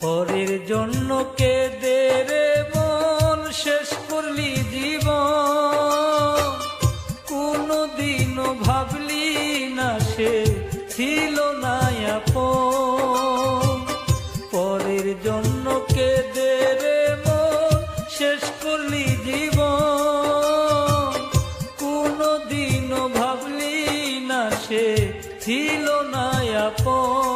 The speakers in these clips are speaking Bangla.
পরের জন্য কে রে মন শেষ করলি জীবন। কোনো দিনও ভাবলি না সে ছিল না পরের জন্য কে রে মন শেষ করলি জীবন। কোনো দিনও ভাবলি না সে ছিল না আপন।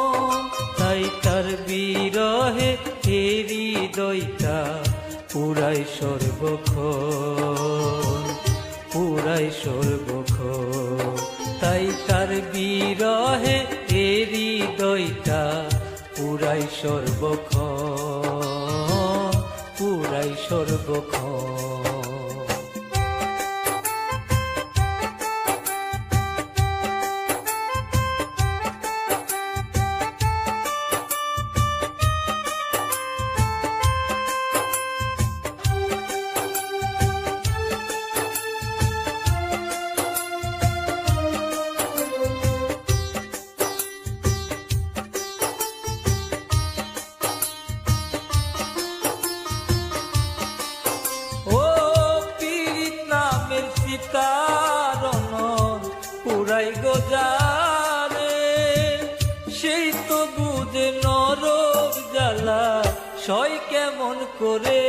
তার বিরহে হেরি দইটা পুরাই সর্বক্ষণ পুরাই সর্বক্ষণ তাই তার বিরহে হেরি দইটা পুরাই সর্বক্ষণ পুরাই সর্বক্ষণ পুরাই গোজারে সেই তো বুঝে নরক জ্বালা সয় কেমন করে?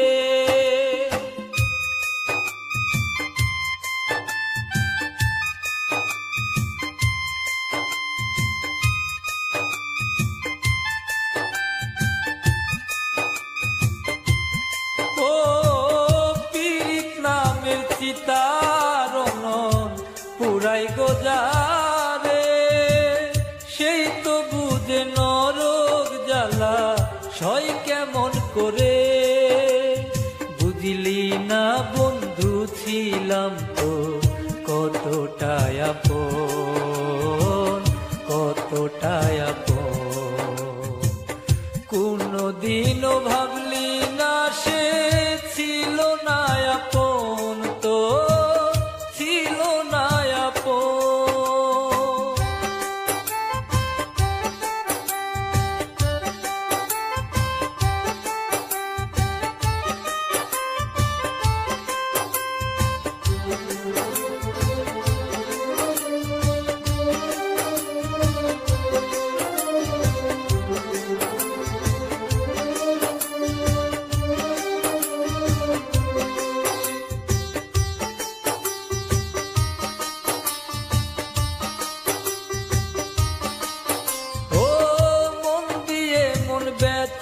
পুরাই গোজারে সয় কেমন করে? বুঝলি না বন্ধু ছিলাম তো কতটা আপন কতটা আপন। কোনো দিনও ভাবলি না সে ছিল না আপন।